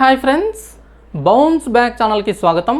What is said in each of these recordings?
Hi friends bounce back ఛానల్కి స్వాగతం.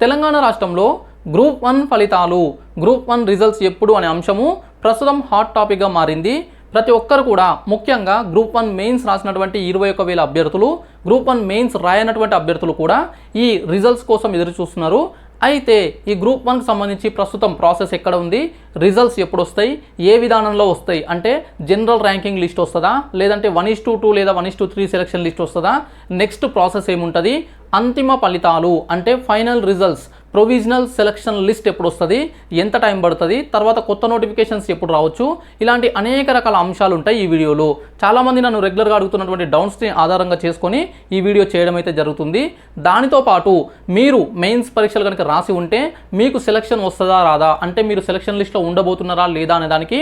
తెలంగాణ రాష్ట్రంలో గ్రూప్ వన్ ఫలితాలు గ్రూప్ వన్ రిజల్ట్స్ ఎప్పుడు అనే అంశము ప్రస్తుతం హాట్ టాపిక్గా మారింది. ప్రతి ఒక్కరు కూడా ముఖ్యంగా గ్రూప్ వన్ మెయిన్స్ రాసినటువంటి ఇరవై ఒక వేల అభ్యర్థులు గ్రూప్ వన్ మెయిన్స్ రాయనటువంటి అభ్యర్థులు కూడా ఈ రిజల్ట్స్ కోసం ఎదురు చూస్తున్నారు. అయితే ఈ గ్రూప్ వన్కి సంబంధించి ప్రస్తుతం ప్రాసెస్ ఎక్కడ ఉంది? రిజల్ట్స్ ఎప్పుడు వస్తాయి ఏ విధానంలో వస్తాయి? అంటే జనరల్ ర్యాంకింగ్ లిస్ట్ వస్తుందా? లేదంటే వన్ ఇస్ టూ టూ లేదా one is to three selection list వస్తుందా? నెక్స్ట్ ప్రాసెస్ ఏముంటుంది? అంతిమ ఫలితాలు అంటే final results provisional selection list ఎప్పుడు వస్తుంది ఎంత టైం పడుతుంది తర్వాత కొత్త నోటిఫికేషన్స్ ఎప్పుడు రావచ్చు ఇలాంటి అనేక రకాల అంశాలు ఉంటాయి ఈ వీడియోలో. చాలామంది నన్ను రెగ్యులర్గా అడుగుతున్నటువంటి డౌన్స్ని ఆధారంగా చేసుకొని ఈ వీడియో చేయడం అయితే జరుగుతుంది. దానితో పాటు మీరు మెయిన్స్ పరీక్షలు కనుక రాసి ఉంటే మీకు సెలక్షన్ వస్తుందా రాదా? అంటే మీరు సెలక్షన్ లిస్ట్లో ఉండబోతున్నారా లేదా అనే దానికి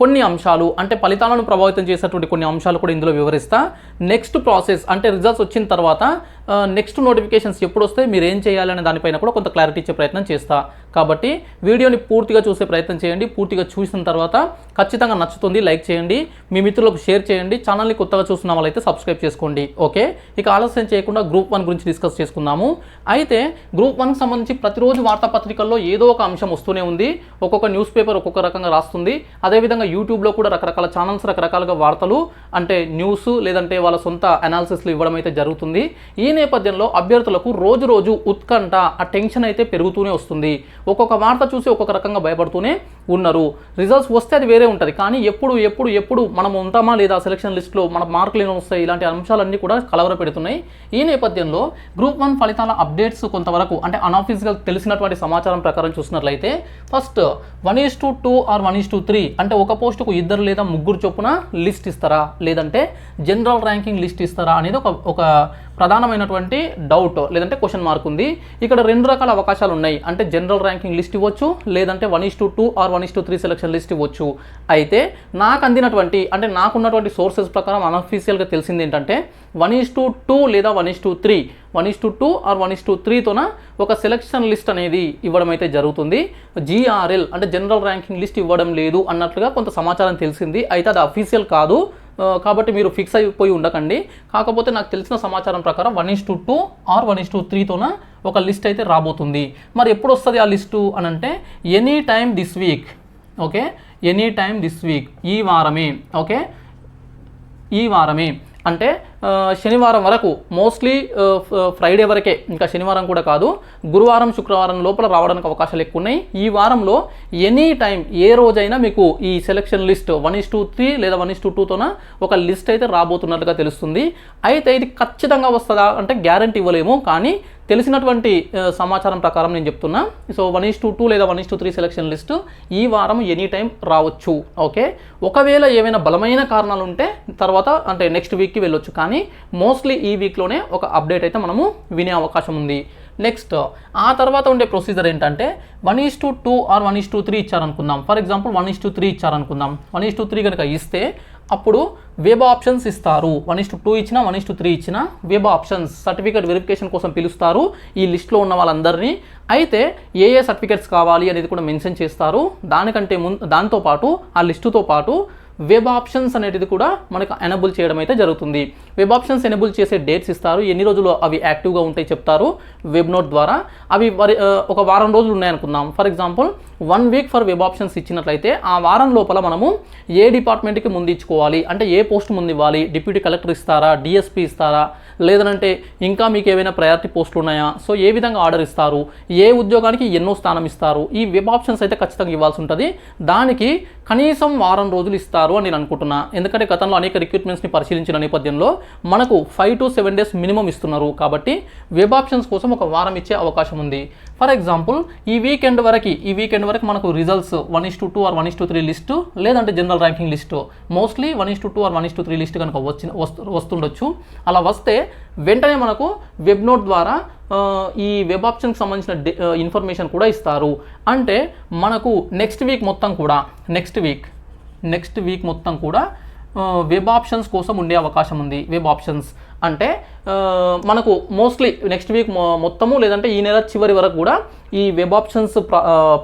కొన్ని అంశాలు అంటే ఫలితాలను ప్రభావితం చేసేటువంటి కొన్ని అంశాలు కూడా ఇందులో వివరిస్తా. నెక్స్ట్ ప్రాసెస్ అంటే రిజల్ట్స్ వచ్చిన తర్వాత నెక్స్ట్ నోటిఫికేషన్స్ ఎప్పుడు వస్తాయి మీరు ఏం చేయాలనే దానిపైన కూడా కొంత క్లారిటీ ఇచ్చే ప్రయత్నం చేస్తా. కాబట్టి వీడియోని పూర్తిగా చూసే ప్రయత్నం చేయండి పూర్తిగా చూసిన తర్వాత ఖచ్చితంగా నచ్చుతుంది లైక్ చేయండి మీ మిత్రులకు షేర్ చేయండి ఛానల్ని కొత్తగా చూస్తున్న వాళ్ళైతే సబ్స్క్రైబ్ చేసుకోండి ఓకే? ఇక ఆలస్యం చేయకుండా గ్రూప్ వన్ గురించి డిస్కస్ చేసుకుందాము. అయితే గ్రూప్ వన్కి సంబంధించి ప్రతిరోజు వార్తాపత్రికల్లో ఏదో ఒక అంశం వస్తూనే ఉంది ఒక్కొక్క న్యూస్ పేపర్ ఒక్కొక్క రకంగా రాస్తుంది. అదేవిధంగా యూట్యూబ్లో కూడా రకరకాల ఛానల్స్ రకరకాలుగా వార్తలు అంటే న్యూస్ లేదంటే వాళ్ళ సొంత అనాలిసిస్లు ఇవ్వడం అయితే జరుగుతుంది. ఈ నేపథ్యంలో అభ్యర్థులకు రోజు రోజు ఉత్కంఠ ఆ టెన్షన్ అయితే పెరుగుతూనే వస్తుంది. ఒక్కొక్క వార్త చూసి ఒక్కొక్క రకంగా భయపడుతూనే ఉన్నారు. రిజల్ట్స్ వస్తే అది వేరే ఉంటుంది. కానీ ఎప్పుడు ఎప్పుడు ఎప్పుడు మనం ఉంటామా లేదా సెలక్షన్ లిస్ట్లో మన మార్కులు ఏమైనా వస్తాయి? ఇలాంటి అంశాలన్నీ కూడా కలవర పెడుతున్నాయి. ఈ నేపథ్యంలో గ్రూప్ వన్ ఫలితాల అప్డేట్స్ కొంతవరకు అంటే అన్ఆఫీస్గా తెలిసినటువంటి సమాచారం ప్రకారం చూసినట్లయితే first one is to two or one is to three అంటే ఒక పోస్టుకు ఇద్దరు లేదా ముగ్గురు చొప్పున లిస్ట్ ఇస్తారా? లేదంటే జనరల్ ర్యాంకింగ్ లిస్ట్ ఇస్తారా? అనేది ఒక ఒక ప్రధానమైనటువంటి డౌట్ లేదంటే క్వశ్చన్ మార్క్ ఉంది. ఇక్కడ రెండు రకాల అవకాశాలు ఉన్నాయి. అంటే జనరల్ ర్యాంకింగ్ లిస్ట్ ఇవ్వచ్చు లేదంటే one is to two or one is to three selection list ఇవ్వచ్చు. అయితే నాకు అందినటువంటి అంటే నాకున్నటువంటి సోర్సెస్ ప్రకారం అన్అఫీషియల్గా తెలిసింది ఏంటంటే వన్ ఇస్ టు టూ లేదా one is to three one is to two or one is to త్రీతోన ఒక సెలక్షన్ లిస్ట్ అనేది ఇవ్వడం అయితే జరుగుతుంది. జిఆర్ఎల్ అంటే జనరల్ ర్యాంకింగ్ లిస్ట్ ఇవ్వడం లేదు అన్నట్లుగా కొంత సమాచారం తెలిసింది. అయితే అది అఫీషియల్ కాదు. కాబట్టి మీరు ఫిక్స్ అయిపోయి ఉండకండి. కాకపోతే నాకు తెలిసిన సమాచారం ప్రకారం one is to two or one is to త్రీతోన ఒక లిస్ట్ అయితే రాబోతుంది. మరి ఎప్పుడు వస్తుంది ఆ లిస్టు అని అంటే any time this week okay any time this week ఈ వారమే ఓకే ఈ వారమే. అంటే శనివారం వరకు మోస్ట్లీ ఫ్రైడే వరకే ఇంకా శనివారం కూడా కాదు గురువారం శుక్రవారం లోపల రావడానికి అవకాశాలు ఎక్కువ ఉన్నాయి ఈ వారంలో ఎనీ టైం ఏ రోజైనా మీకు ఈ selection list one is to three లేదా వన్ ఇస్ టూ టూతోన ఒక లిస్ట్ అయితే రాబోతున్నట్టుగా తెలుస్తుంది. అయితే ఇది ఖచ్చితంగా వస్తుందా? అంటే గ్యారంటీ ఇవ్వలేము కానీ తెలిసినటువంటి సమాచారం ప్రకారం నేను చెప్తున్నా. So one is to two లేదా one is to three selection list ఈ వారం ఎనీ టైం రావచ్చు. ఓకే? ఒకవేళ ఏమైనా బలమైన కారణాలు ఉంటే తర్వాత అంటే నెక్స్ట్ వీక్కి వెళ్ళొచ్చు. కానీ మోస్ట్లీ ఈ వీక్లోనే ఒక అప్డేట్ అయితే మనము వినే అవకాశం ఉంది. నెక్స్ట్ ఆ తర్వాత ఉండే ప్రొసీజర్ ఏంటంటే one is to two or one is to three ఇచ్చారనుకుందాం. For example one is to three ఇచ్చారనుకుందాం. One is to three కనుక ఇస్తే అప్పుడు వెబ్ ఆప్షన్స్ ఇస్తారు. వన్ ఇస్ టు టూ ఇచ్చిన వన్ ఇస్ టు త్రీ ఇచ్చినా వెబ్ ఆప్షన్స్ సర్టిఫికేట్ వెరిఫికేషన్ కోసం పిలుస్తారు ఈ లిస్ట్లో ఉన్న వాళ్ళందరినీ. అయితే ఏ ఏ సర్టిఫికేట్స్ కావాలి అనేది కూడా మెన్షన్ చేస్తారు. దానికంటే ముందు దాంతోపాటు ఆ లిస్టుతో పాటు వెబ్ ఆప్షన్స్ అనేది కూడా మనకు ఎనబుల్ చేయడం అయితే జరుగుతుంది. వెబ్ ఆప్షన్స్ ఎనబుల్ చేసే డేట్స్ ఇస్తారు. ఎన్ని రోజులు అవి యాక్టివ్గా ఉంటాయి చెప్తారు వెబ్ నోట్ ద్వారా. అవి ఒక వారం రోజులు ఉన్నాయనుకుందాం for example one week for web options ఇచ్చినట్లయితే ఆ వారం లోపల మనము ఏ డిపార్ట్మెంట్కి ముందు ఇచ్చుకోవాలి? అంటే ఏ పోస్ట్ ముందు ఇవ్వాలి? డిప్యూటీ కలెక్టర్ ఇస్తారా? డిఎస్పీ ఇస్తారా? లేదనంటే ఇంకా మీకు ఏవైనా ప్రయారిటీ పోస్టులు ఉన్నాయా? సో ఏ విధంగా ఆర్డర్ ఇస్తారు? ఏ ఉద్యోగానికి ఎన్నో స్థానం ఇస్తారు? ఈ వెబ్ ఆప్షన్స్ అయితే ఖచ్చితంగా ఇవ్వాల్సి ఉంటుంది. దానికి కనీసం వారం రోజులు ఇస్తారు. అని నేను అనుకుంటున్నా. ఎందుకంటే గతంలో అనేక రిక్రూట్మెంట్స్ని పరిశీలించిన నేపథ్యంలో మనకు five to seven days minimum ఇస్తున్నారు. కాబట్టి వెబ్ ఆప్షన్స్ కోసం ఒక వారం ఇచ్చే అవకాశం ఉంది. ఫర్ ఎగ్జాంపుల్ ఈ వీకెండ్ వరకు ఈ వీకెండ్ వరకు మనకు results one is to two or one is to three list లేదంటే general ranking list mostly one is to two or one is to three list కనుక వచ్చి వస్తు వస్తుండొచ్చు. అలా వస్తే వెంటనే మనకు వెబ్ నోట్ ద్వారా ఈ వెబ్ ఆప్షన్కి సంబంధించిన ఇన్ఫర్మేషన్ కూడా ఇస్తారు. అంటే మనకు నెక్స్ట్ వీక్ మొత్తం కూడా నెక్స్ట్ వీక్ నెక్స్ట్ వీక్ మొత్తం కూడా వెబ్ ఆప్షన్స్ కోసం ఉండే అవకాశం ఉంది. వెబ్ ఆప్షన్స్ అంటే మనకు మోస్ట్లీ నెక్స్ట్ వీక్ మొ- మొత్తము లేదంటే ఈ నెల చివరి వరకు కూడా ఈ వెబ్ ఆప్షన్స్ ప్ర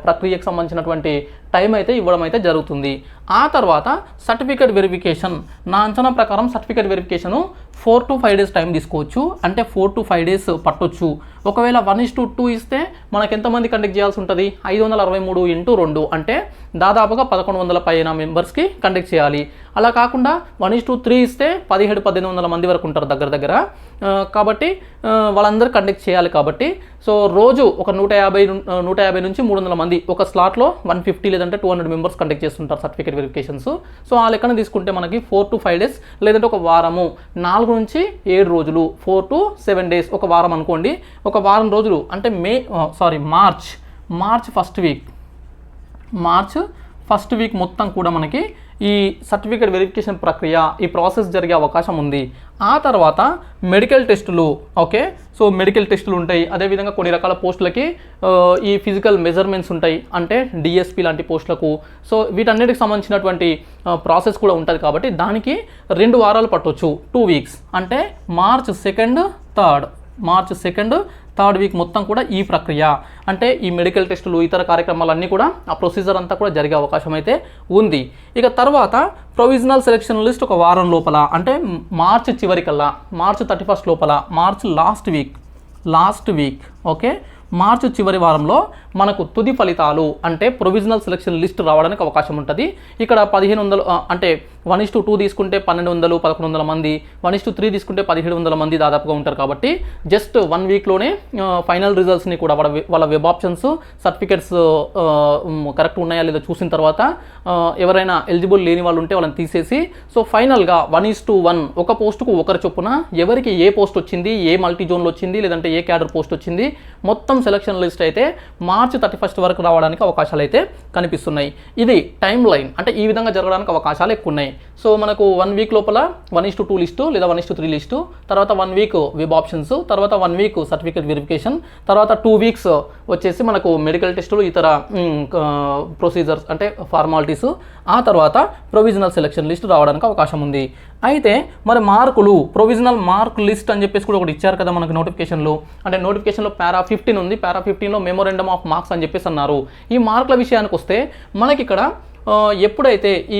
ప్రక్రియకు సంబంధించినటువంటి టైం అయితే ఇవ్వడం అయితే జరుగుతుంది. ఆ తర్వాత సర్టిఫికేట్ వెరిఫికేషన్. నా అంచనా ప్రకారం certificate verification four to five days time తీసుకోవచ్చు. అంటే ఫోర్ టు ఫైవ్ డేస్ పట్టొచ్చు. ఒకవేళ వన్ ఇస్ టు టూ ఇస్తే మనకు ఎంతమంది కండక్ట్ చేయాల్సి ఉంటుంది? ఐదు వందల అరవై మూడు ఇంటూ రెండు. అంటే దాదాపుగా పదకొండు వందల పైన మెంబర్స్కి కండక్ట్ చేయాలి. అలా కాకుండా వన్ ఇస్ టు త్రీ ఇస్తే పదిహేడు పద్దెనిమిది వందల మంది వరకు ఉంటారు దగ్గర దగ్గర. కాబట్టి వాళ్ళందరూ కండక్ట్ చేయాలి కాబట్టి. సో రోజు ఒక నూట యాభై నూట యాభై నుంచి మూడు వందల మంది ఒక స్లాట్లో వన్ ఫిఫ్టీ లేదంటే టూ హండ్రెడ్ మెంబర్స్ కండక్ట్ చేస్తుంటారు సర్టిఫికేట్ వెరిఫికేషన్స్ సో ఆ లెక్కన తీసుకుంటే మనకి ఫోర్ టు ఫైవ్ డేస్ లేదంటే ఒక వారము నాలుగు నుంచి ఏడు రోజులు ఫోర్ టు సెవెన్ డేస్ ఒక వారం అనుకోండి. ఒక వారం రోజులు అంటే May sorry March March first week March first week మొత్తం కూడా మనకి ఈ సర్టిఫికేట్ వెరిఫికేషన్ ప్రక్రియ ఈ ప్రాసెస్ జరిగే అవకాశం ఉంది. ఆ తర్వాత మెడికల్ టెస్టులు ఓకే? సో మెడికల్ టెస్టులు ఉంటాయి. అదేవిధంగా కొన్ని రకాల పోస్టులకి ఈ ఫిజికల్ మెజర్మెంట్స్ ఉంటాయి. అంటే డిఎస్పి లాంటి పోస్టులకు. సో వీటన్నిటికి సంబంధించినటువంటి ప్రాసెస్ కూడా ఉంటుంది కాబట్టి దానికి రెండు వారాలు పట్టవచ్చు టూ వీక్స్ అంటే March second third March second third week మొత్తం కూడా ఈ ప్రక్రియ. అంటే ఈ మెడికల్ టెస్టులు ఇతర కార్యక్రమాలన్నీ కూడా ఆ ప్రొసీజర్ అంతా కూడా జరిగే అవకాశం అయితే ఉంది. ఇక తర్వాత ప్రొవిజనల్ సెలెక్షన్ లిస్ట్ ఒక వారం లోపల అంటే మార్చ్ చివరికల్లా మార్చ్ థర్టీ ఫస్ట్ లోపల March last week last week okay మార్చి చివరి వారంలో మనకు తుది ఫలితాలు అంటే ప్రొవిజనల్ సెలక్షన్ లిస్ట్ రావడానికి అవకాశం ఉంటుంది. ఇక్కడ పదిహేను వందలు అంటే వన్ ఇస్ టు టూ తీసుకుంటే పన్నెండు వందలు పదకొండు వందల మంది. వన్ ఇస్ టు త్రీ తీసుకుంటే పదిహేడు వందల మంది దాదాపుగా ఉంటారు కాబట్టి జస్ట్ వన్ వీక్లోనే ఫైనల్ రిజల్ట్స్ని కూడా వాళ్ళ వాళ్ళ వెబ్ ఆప్షన్స్ సర్టిఫికెట్స్ కరెక్ట్ ఉన్నాయా లేదా చూసిన తర్వాత ఎవరైనా ఎలిజిబుల్ లేని వాళ్ళు ఉంటే వాళ్ళని తీసేసి సో ఫైనల్గా వన్ ఈస్ టు వన్ ఒక పోస్టుకు ఒకరి చొప్పున ఎవరికి ఏ పోస్ట్ వచ్చింది ఏ మల్టీ జోన్లో వచ్చింది లేదంటే ఏ క్యాడర్ పోస్ట్ వచ్చింది మొత్తం సెలక్షన్ లిస్ట్ అయితే మార్చి థర్టీ ఫస్ట్ వరకు రావడానికి అవకాశాలు అయితే కనిపిస్తున్నాయి. ఇది టైం లైన్ అంటే ఈ విధంగా జరగడానికి అవకాశాలు ఎక్కువ ఉన్నాయి సో మనకు వన్ వీక్ లోపల one is to two list లేదా one is to three list తర్వాత వన్ వీక్ వెబ్ ఆప్షన్స్ తర్వాత వన్ వీక్ సర్టిఫికేట్ వెరిఫికేషన్ తర్వాత టూ వీక్స్ వచ్చేసి మనకు మెడికల్ టెస్టులు ఇతర ప్రొసీజర్స్ అంటే ఫార్మాలిటీ ఫార్మాలిటీస్ ఆ తర్వాత ప్రొవిజనల్ సెలక్షన్ లిస్ట్ రావడానికి అవకాశం ఉంది. అయితే మరి మార్కులు ప్రొవిజనల్ మార్క్ లిస్ట్ అని చెప్పేసి కూడా ఒకటి ఇచ్చారు కదా మనకు నోటిఫికేషన్లో. అంటే నోటిఫికేషన్లో పారా ఫిఫ్టీన్ ఉంది పారా ఫిఫ్టీన్లో మెమోరెండమ్ ఆఫ్ మార్క్స్ అని చెప్పేసి అన్నారు. ఈ మార్కుల విషయానికి వస్తే మనకి ఇక్కడ ఎప్పుడైతే ఈ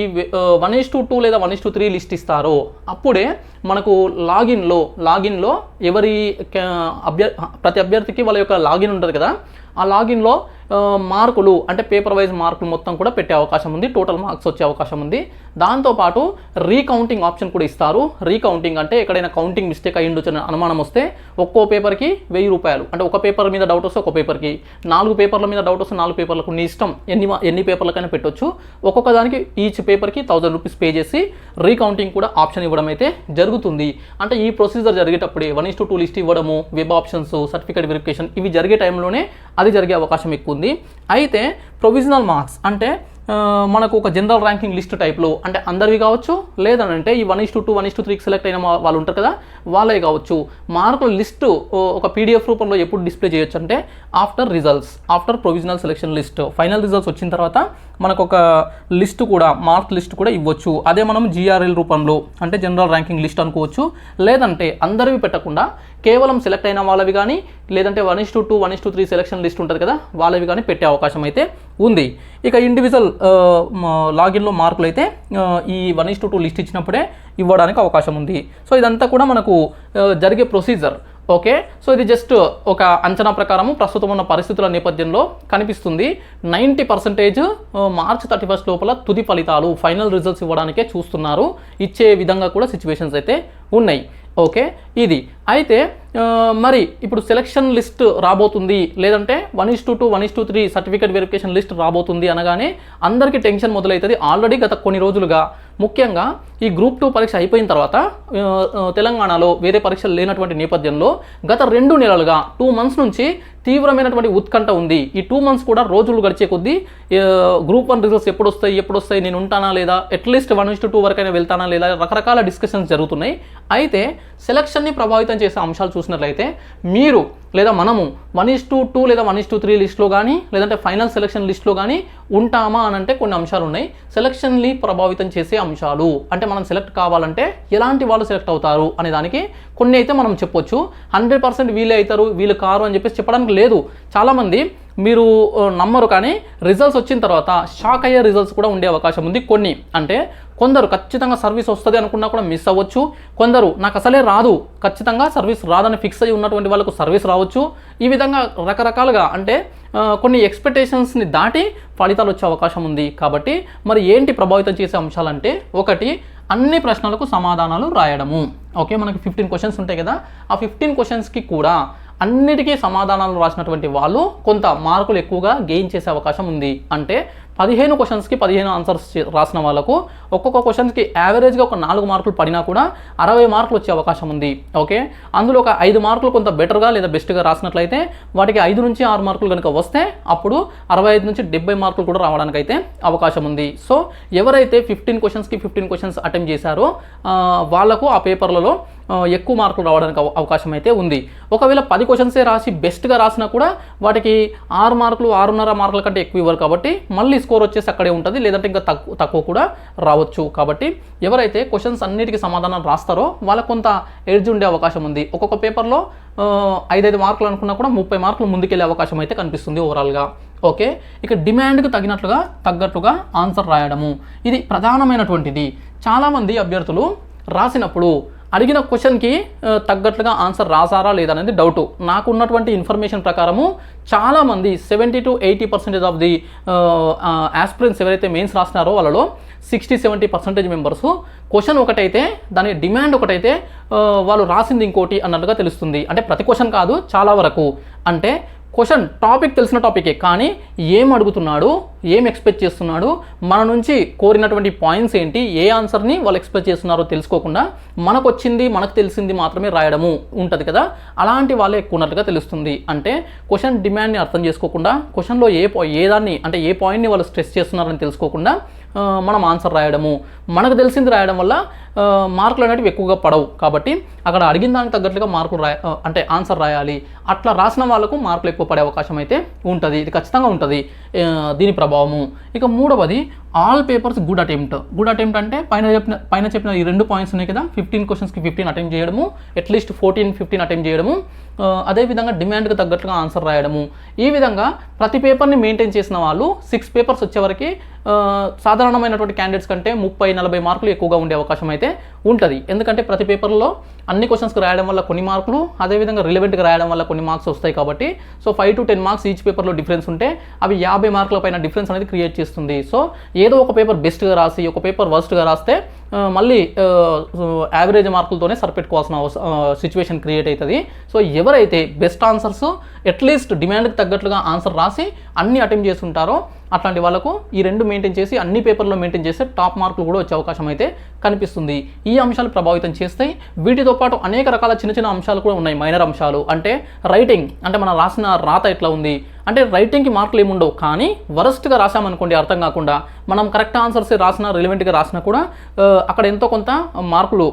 వన్ ఇస్ టు టూ లేదా one is to three list ఇస్తారో అప్పుడే మనకు లాగిన్లో లాగిన్లో ఎవరి అభ్య ప్రతి అభ్యర్థికి వాళ్ళ యొక్క లాగిన్ ఉంటుంది కదా ఆ లాగిన్లో మార్కులు అంటే పేపర్ వైజ్ మార్కులు మొత్తం కూడా పెట్టే అవకాశం ఉంది టోటల్ మార్క్స్ వచ్చే అవకాశం ఉంది. దాంతోపాటు రీకౌంటింగ్ ఆప్షన్ కూడా ఇస్తారు. రీకౌంటింగ్ అంటే ఎక్కడైనా కౌంటింగ్ మిస్టేక్ అయ్యి ఉండొచ్చు అనుమానం వస్తే ఒక్కో పేపర్కి వెయ్యి రూపాయలు. అంటే ఒక పేపర్ మీద డౌట్ వస్తే ఒక పేపర్కి నాలుగు పేపర్ల మీద డౌట్ వస్తే నాలుగు పేపర్లకు నీ ఇష్టం ఎన్ని ఎన్ని పేపర్లకైనా పెట్టొచ్చు. ఒక్కొక్క దానికి ఈచ్ పేపర్కి థౌసండ్ రూపీస్ పే చేసి రీకౌంటింగ్ కూడా ఆప్షన్ ఇవ్వడం అయితే జరుగుతుంది. అంటే ఈ procedure జరిగేటప్పుడే one is to two list ఇవ్వడము వెబ్ ఆప్షన్స్ సర్టిఫికేట్ వెరిఫికేషన్ ఇవి జరిగే టైంలోనే అది జరిగే అవకాశం ఎక్కువ ఉంది. అయితే ప్రొవిజనల్ మార్క్స్ అంటే మనకు ఒక జనరల్ ర్యాంకింగ్ లిస్ట్ టైప్లో అంటే అందరివి కావచ్చు లేదనంటే ఈ one is to two one is to త్రీకి సెలెక్ట్ అయిన వాళ్ళు ఉంటారు కదా వాళ్ళే కావచ్చు. మార్కుల లిస్టు ఒక పీడిఎఫ్ రూపంలో ఎప్పుడు డిస్ప్లే చేయొచ్చు అంటే after results after provisional selection list final results వచ్చిన తర్వాత మనకు ఒక లిస్ట్ కూడా మార్క్ లిస్ట్ కూడా ఇవ్వచ్చు. అదే మనం జిఆర్ఎల్ రూపంలో అంటే జనరల్ ర్యాంకింగ్ లిస్ట్ అనుకోవచ్చు. లేదంటే అందరివి పెట్టకుండా కేవలం సెలెక్ట్ అయిన వాళ్ళవి కానీ లేదంటే one is to two one is to three selection list ఉంటుంది కదా వాళ్ళవి కానీ పెట్టే అవకాశం అయితే ఉంది. ఇక ఇండివిజువల్ లాగిన్లో మార్కులు అయితే ఈ one is to two list ఇచ్చినప్పుడే ఇవ్వడానికి అవకాశం ఉంది. సో ఇదంతా కూడా మనకు జరిగే ప్రొసీజర్ ఓకే? సో ఇది జస్ట్ ఒక అంచనా ప్రకారము ప్రస్తుతం ఉన్న పరిస్థితుల నేపథ్యంలో కనిపిస్తుంది. Ninety percentage March thirty first లోపల తుది ఫలితాలు ఫైనల్ రిజల్ట్స్ ఇవ్వడానికే చూస్తున్నారు. ఇచ్చే విధంగా కూడా సిచ్యువేషన్స్ అయితే ఉన్నాయి. ఓకే ఇది. అయితే మరి ఇప్పుడు సెలక్షన్ లిస్ట్ రాబోతుంది లేదంటే one is to two one is to three certificate verification list రాబోతుంది అనగానే అందరికీ టెన్షన్ మొదలవుతుంది ఆల్రెడీ గత కొన్ని రోజులుగా ముఖ్యంగా ఈ గ్రూప్ టూ పరీక్ష అయిపోయిన తర్వాత తెలంగాణలో వేరే పరీక్షలు లేనటువంటి నేపథ్యంలో గత రెండు నెలలుగా టూ మంత్స్ నుంచి తీవ్రమైనటువంటి ఉత్కంఠ ఉంది. ఈ టూ మంత్స్ కూడా రోజులు గడిచే కొద్దీ గ్రూప్ వన్ రిజల్ట్స్ ఎప్పుడు వస్తాయి ఎప్పుడు వస్తాయి నేను ఉంటానా లేదా అట్లీస్ట్ వన్ ఇస్ టూ వరకైనా వెళ్తానా లేదా రకరకాల డిస్కషన్స్ జరుగుతున్నాయి. అయితే సెలక్షన్ని ప్రభావితం చేసే అంశాలు చూసినట్లయితే మీరు లేదా మనము వన్ ఇస్ టూ టూ లేదా వన్ ఇస్ టూ త్రీ లిస్ట్లో కానీ లేదంటే ఫైనల్ సెలక్షన్ లిస్ట్లో కానీ ఉంటామా అని అంటే కొన్ని అంశాలు ఉన్నాయి. సెలక్షన్ని ప్రభావితం చేసే అంశాలు అంటే మనం సెలెక్ట్ కావాలంటే ఎలాంటి వాళ్ళు సెలెక్ట్ అవుతారు అనే దానికి కొన్ని అయితే మనం చెప్పొచ్చు. హండ్రెడ్ పర్సెంట్ వీళ్ళే అవుతారు వీళ్ళు కారు అని చెప్పేసి చెప్పడానికి లేదు. చాలామంది మీరు నమ్మరు కానీ రిజల్ట్స్ వచ్చిన తర్వాత షాక్ అయ్యే రిజల్ట్స్ కూడా ఉండే అవకాశం ఉంది కొన్ని. అంటే కొందరు ఖచ్చితంగా సర్వీస్ వస్తుంది అనుకున్నా కూడా మిస్ అవ్వచ్చు. కొందరు నాకు అసలే రాదు. ఖచ్చితంగా సర్వీస్ రాదని ఫిక్స్ అయ్యి ఉన్నటువంటి వాళ్ళకు సర్వీస్ రావచ్చు. ఈ విధంగా రకరకాలుగా అంటే కొన్ని ఎక్స్పెక్టేషన్స్ని దాటి ఫలితాలు వచ్చే అవకాశం ఉంది. కాబట్టి మరి ఏంటి ప్రభావితం చేసే అంశాలంటే ఒకటి అన్ని ప్రశ్నలకు సమాధానాలు రాయడము. ఓకే మనకి ఫిఫ్టీన్ క్వశ్చన్స్ ఉంటాయి కదా. ఆ ఫిఫ్టీన్ క్వశ్చన్స్కి కూడా అన్నిటికీ సమాధానాలు రాసినటువంటి వాళ్ళు కొంత మార్కులు ఎక్కువగా గెయిన్ చేసే అవకాశం ఉంది. అంటే పదిహేను క్వశ్చన్స్కి పదిహేను ఆన్సర్స్ చే- రాసిన వాళ్ళకు ఒక్కొక్క క్వశ్చన్స్కి యావరేజ్గా ఒక నాలుగు మార్కులు పడినా కూడా అరవై మార్కులు వచ్చే అవకాశం ఉంది. ఓకే? అందులో ఒక ఐదు మార్కులు కొంత బెటర్గా లేదా బెస్ట్గా రాసినట్లయితే వాటికి ఐదు నుంచి ఆరు మార్కులు కనుక వస్తే అప్పుడు అరవై ఐదు నుంచి డెబ్బై మార్కులు కూడా రావడానికి అయితే అవకాశం ఉంది. సో ఎవరైతే ఫిఫ్టీన్ క్వశ్చన్స్కి ఫిఫ్టీన్ క్వశ్చన్స్ అటెంప్ట్ చేశారో వాళ్ళకు వాళ్ళకు ఆ పేపర్లలో ఎక్కువ మార్కులు రావడానికి అవకాశం అయితే ఉంది. ఒకవేళ పది క్వశ్చన్సే రాసి బెస్ట్గా రాసినా కూడా వాటికి ఆరు మార్కులు ఆరున్నర మార్కుల కంటే ఎక్కువ ఇవ్వరు కాబట్టి మళ్ళీ స్కోర్ వచ్చేసి అక్కడే ఉంటుంది. లేదంటే ఇంకా తక్కువ తక్కువ కూడా రావచ్చు కాబట్టి ఎవరైతే క్వశ్చన్స్ అన్నిటికీ సమాధానం రాస్తారో వాళ్ళకు కొంత ఎడ్జ్ ఉండే అవకాశం ఉంది. ఒక్కొక్క పేపర్లో ఐదైదు మార్కులు అనుకున్నా కూడా ముప్పై మార్కులు ముందుకెళ్ళే అవకాశం అయితే కనిపిస్తుంది ఓవరాల్గా ఓకే? ఇక డిమాండ్కి తగినట్లుగా తగ్గట్టుగా ఆన్సర్ రాయడము. ఇది ప్రధానమైనటువంటిది. చాలామంది అభ్యర్థులు రాసినప్పుడు అడిగిన క్వశ్చన్కి తగ్గట్లుగా ఆన్సర్ రాసారా లేదనేది డౌట్ నాకు ఉన్నటువంటి ఇన్ఫర్మేషన్ ప్రకారము చాలామంది seventy to eighty percentage of the aspirants ఎవరైతే మెయిన్స్ రాసినారో వాళ్ళలో sixty seventy percentage members question ఒకటైతే దాని డిమాండ్ ఒకటైతే వాళ్ళు రాసింది ఇంకోటి అన్నట్టుగా తెలుస్తుంది. అంటే ప్రతి క్వశ్చన్ కాదు చాలా వరకు. అంటే క్వశ్చన్ టాపిక్ తెలిసిన టాపికే కానీ ఏం అడుగుతున్నాడు ఏం ఎక్స్పెక్ట్ చేస్తున్నాడు మన నుంచి కోరినటువంటి పాయింట్స్ ఏంటి ఏ ఆన్సర్ని వాళ్ళు ఎక్స్పెక్ట్ చేస్తున్నారో తెలుసుకోకుండా మనకు వచ్చింది మనకు తెలిసింది మాత్రమే రాయడము ఉంటుంది కదా? అలాంటి వాళ్ళే ఎక్కువ ఉన్నట్టుగా తెలుస్తుంది. అంటే క్వశ్చన్ డిమాండ్ని అర్థం చేసుకోకుండా క్వశ్చన్లో ఏ పా- ఏ దాన్ని అంటే ఏ పాయింట్ని వాళ్ళు స్ట్రెస్ చేస్తున్నారని తెలుసుకోకుండా మనం ఆన్సర్ రాయడము. మనకు తెలిసింది రాయడం వల్ల మార్కులు అనేవి ఎక్కువగా పడవు. కాబట్టి అక్కడ అడిగిన దానికి తగ్గట్లుగా మార్కులు రాయ అంటే ఆన్సర్ రాయాలి. అట్లా రాసిన వాళ్ళకు మార్కులు ఎక్కువ పడే అవకాశం అయితే ఉంటుంది. ఇది ఖచ్చితంగా ఉంటుంది. దీని ప్రభావము. ఇక మూడవది all papers good attempt good attempt అంటే పైన చెప్పిన పైన చెప్పిన ఈ రెండు పాయింట్స్ ఉన్నాయి కదా ఫిఫ్టీన్ క్వశ్చన్స్కి ఫిఫ్టీన్ అటెంప్ట్ చేయడము at least fourteen fifteen attempt చేయడము అదేవిధంగా డిమాండ్కి తగ్గట్టుగా ఆన్సర్ రాయడము. ఈ విధంగా ప్రతి పేపర్ని మెయింటైన్ చేసిన వాళ్ళు సిక్స్ పేపర్స్ వచ్చేవరకు సాధారణమైనటువంటి క్యాండిడేట్స్ కంటే ముప్పై నలభై మార్కులు ఎక్కువగా ఉండే అవకాశం అయితే ఉంటుంది. ఎందుకంటే ప్రతి పేపర్లో అన్ని క్వశ్చన్స్కి రాయడం వల్ల కొన్ని మార్కులు అదేవిధంగా రిలవెంట్గా రాయడం వల్ల కొన్ని మార్క్స్ వస్తాయి కాబట్టి so five to ten marks each పేపర్లో డిఫరెన్స్ ఉంటే అవి యాభై మార్కుల పైన డిఫరెన్స్ అనేది క్రియేట్ చేస్తుంది. సో ఏదో ఒక పేపర్ బెస్ట్గా రాసి ఒక పేపర్ వర్స్ట్గా రాస్తే మళ్ళీ యావరేజ్ మార్కులతోనే సరిపెట్టుకోవాల్సిన సిచ్యువేషన్ క్రియేట్ అవుతుంది సో ఎవరైతే బెస్ట్ ఆన్సర్స్ అట్లీస్ట్ డిమాండ్కి తగ్గట్లుగా ఆన్సర్ రాసి అన్ని అటెంప్ట్ చేసుకుంటారో అట్లాంటి వాళ్ళకు ఈ రెండు మెయింటైన్ చేసి అన్ని పేపర్లో మెయింటైన్ చేస్తే టాప్ మార్కులు కూడా వచ్చే అవకాశం అయితే కనిపిస్తుంది. ఈ అంశాలు ప్రభావితం చేస్తాయి వీటితో పాటు అనేక రకాల చిన్న చిన్న అంశాలు కూడా ఉన్నాయి. మైనర్ అంశాలు అంటే రైటింగ్ అంటే మనం రాసిన రాత ఎట్లా ఉంది? అంటే రైటింగ్కి మార్కులు ఏముండవు? కానీ వరస్ట్గా రాసామనుకోండి అర్థం కాకుండా మనం కరెక్ట్ ఆన్సర్స్ రాసినా రిలవెంట్గా రాసినా కూడా అక్కడ ఎంతో కొంత మార్కులు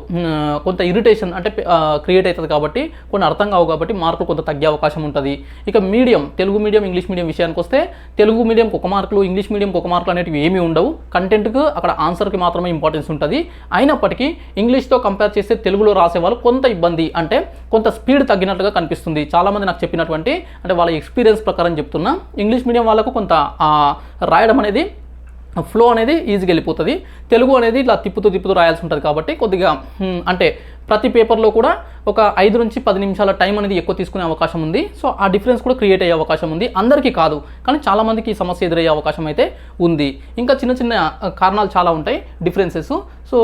కొంత ఇరిటేషన్ అంటే క్రియేట్ అవుతుంది కాబట్టి కొన్ని అర్థం కావు కాబట్టి మార్కులు కొంత తగ్గే అవకాశం ఉంటుంది. ఇక medium Telugu medium English medium విషయానికి వస్తే తెలుగు మీడియంకి ఒక మార్క్ మార్కులు ఇంగ్లీష్ మీడియంకి ఒక మార్కులు అనేటివి ఏమీ ఉండవు. కంటెంట్కు అక్కడ ఆన్సర్కి మాత్రమే ఇంపార్టెన్స్ ఉంటుంది. అయినప్పటికీ ఇంగ్లీష్తో కంపేర్ చేస్తే తెలుగులో రాసేవాళ్ళు కొంత ఇబ్బంది అంటే కొంత స్పీడ్ తగ్గినట్లుగా కనిపిస్తుంది. చాలామంది నాకు చెప్పినటువంటి అంటే వాళ్ళ ఎక్స్పీరియన్స్ ప్రకారం చెప్తున్నా ఇంగ్లీష్ మీడియం వాళ్ళకు కొంత రాయడం అనేది ఫ్లో అనేది ఈజీగా వెళ్ళిపోతుంది. తెలుగు అనేది ఇట్లా తిప్పుతూ తిప్పుతూ రాయాల్సి ఉంటుంది కాబట్టి కొద్దిగా అంటే ప్రతి పేపర్లో కూడా ఒక ఐదు నుంచి పది నిమిషాల టైం అనేది ఎక్కువ తీసుకునే అవకాశం ఉంది. సో ఆ డిఫరెన్స్ కూడా క్రియేట్ అయ్యే అవకాశం ఉంది. అందరికీ కాదు కానీ చాలామందికి ఈ సమస్య ఎదురయ్యే అవకాశం అయితే ఉంది. ఇంకా చిన్న చిన్న కారణాలు చాలా ఉంటాయి డిఫరెన్సెస్. సో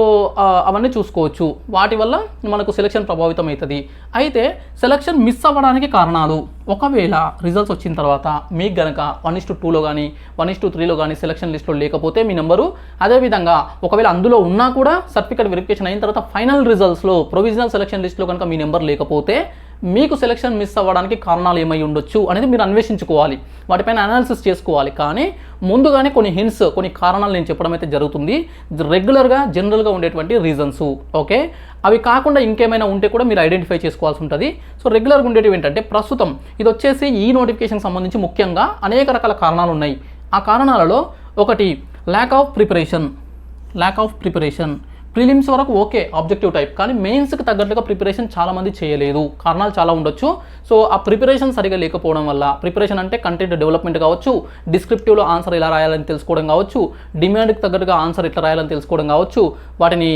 అవన్నీ చూసుకోవచ్చు. వాటి వల్ల మనకు సెలక్షన్ ప్రభావితం అవుతుంది. అయితే సెలక్షన్ మిస్ అవ్వడానికి కారణాలు. ఒకవేళ రిజల్ట్స్ వచ్చిన తర్వాత మీకు గనక వన్ ఇస్ టు టూలో కానీ వన్ ఇస్ టు త్రీలో కానీ సెలక్షన్ లిస్ట్లో లేకపోతే మీ నెంబరు అదేవిధంగా ఒకవేళ అందులో ఉన్నా కూడా సర్టిఫికేట్ వెరిఫికేషన్ అయిన తర్వాత ఫైనల్ రిజల్ట్స్లో ప్రొవిజనల్ సెలక్షన్ లిస్ట్లో కనుక మీ నెంబర్ లేకపోతే మీకు సెలక్షన్ మిస్ అవ్వడానికి కారణాలు ఏమై ఉండొచ్చు అనేది మీరు అన్వేషించుకోవాలి. వాటిపైన అనాలిసిస్ చేసుకోవాలి. కానీ ముందుగానే కొన్ని హింట్స్ కొన్ని కారణాలు నేను చెప్పడం అయితే జరుగుతుంది. రెగ్యులర్గా జనరల్గా ఉండేటువంటి రీజన్స్ ఓకే అవి కాకుండా ఇంకేమైనా ఉంటే కూడా మీరు ఐడెంటిఫై చేసుకోవాల్సి ఉంటుంది. సో రెగ్యులర్గా ఉండేటివి ఏంటంటే ప్రస్తుతం ఇది వచ్చేసి ఈ నోటిఫికేషన్ సంబంధించి ముఖ్యంగా అనేక రకాల కారణాలు ఉన్నాయి. ఆ కారణాలలో ఒకటి lack of preparation lack of preparation prelims వరకు ఓకే ఆబ్జెక్టివ్ టైప్. కానీ మెయిన్స్కి తగ్గట్టుగా ప్రిపరేషన్ చాలామంది చేయలేదు. కారణాలు చాలా ఉండొచ్చు. సో ఆ ప్రిపరేషన్ సరిగా లేకపోవడం వల్ల ప్రిపరేషన్ అంటే కంటెంట్ డెవలప్మెంట్ కావచ్చు డిస్క్రిప్టివ్లో ఆన్సర్ ఎలా రాయాలని తెలుసుకోవడం కావచ్చు డిమాండ్కి తగ్గట్టుగా ఆన్సర్ ఎట్లా రాయాలని తెలుసుకోవడం కావచ్చు వాటిని